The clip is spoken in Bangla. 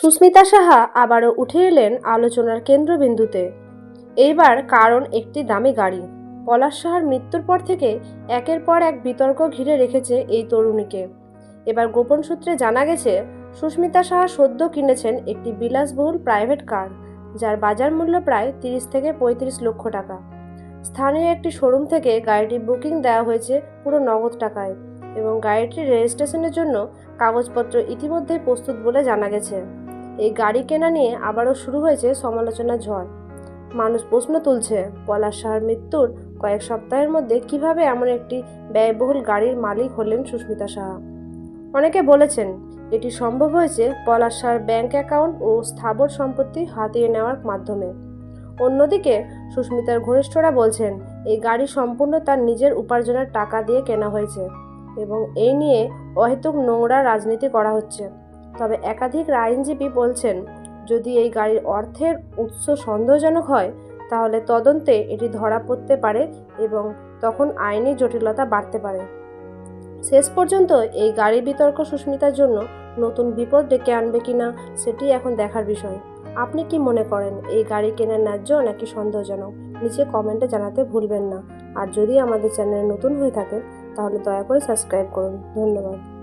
সুস্মিতা সাহা আবারও উঠে এলেন আলোচনার কেন্দ্রবিন্দুতে। এইবার কারণ একটি দামি গাড়ি। পলাশ সাহার মৃত্যুর পর থেকে একের পর এক বিতর্ক ঘিরে রেখেছে এই তরুণীকে। এবার গোপন সূত্রে জানা গেছে, সুস্মিতা সাহা সদ্য কিনেছেন একটি বিলাসবহুল প্রাইভেট কার, যার বাজার মূল্য প্রায় তিরিশ থেকে পঁয়ত্রিশ লক্ষ টাকা। স্থানীয় একটি শোরুম থেকে গাড়িটি বুকিং দেওয়া হয়েছে পুরো নগদ টাকায় এবং গাড়িটির রেজিস্ট্রেশনের জন্য কাগজপত্র ইতিমধ্যেই প্রস্তুত বলে জানা গেছে। এই গাড়ি কেনা নিয়ে আবারও শুরু হয়েছে সমালোচনার ঝড়। মানুষ প্রশ্ন তুলছে, পলাশ শাহর মৃত্যুর কয়েক সপ্তাহের মধ্যে কীভাবে এমন একটি ব্যয়বহুল গাড়ির মালিক হলেন সুস্মিতা সাহা? অনেকে বলেছেন, এটি সম্ভব হয়েছে পলাশ সাহার ব্যাংক অ্যাকাউন্ট ও স্থাবর সম্পত্তি হাতিয়ে নেওয়ার মাধ্যমে। অন্যদিকে, সুস্মিতার ঘনিষ্ঠরা বলছেন, এই গাড়ি সম্পূর্ণ তার নিজের উপার্জনের টাকা দিয়ে কেনা হয়েছে এবং এই নিয়ে অহেতুক নোংরা রাজনীতি করা হচ্ছে। তবে একাধিক আইনজীবী বলছেন, যদি এই গাড়ির অর্থের উৎস সন্দেহজনক হয়, তাহলে তদন্তে এটি ধরা পড়তে পারে এবং তখন আইনি জটিলতা বাড়তে পারে। শেষ পর্যন্ত এই গাড়ি বিতর্ক সুস্মিতার জন্য নতুন বিপদ ডেকে আনবে কিনা, সেটি এখন দেখার বিষয়। আপনি কি মনে করেন, এই গাড়ি কেনার ন্যায্য নাকি সন্দেহজনক? নিচে কমেন্টে জানাতে ভুলবেন না। আর যদি আমাদের চ্যানেলে নতুন হয়ে থাকেন, তাহলে দয়া করে সাবস্ক্রাইব করুন। ধন্যবাদ।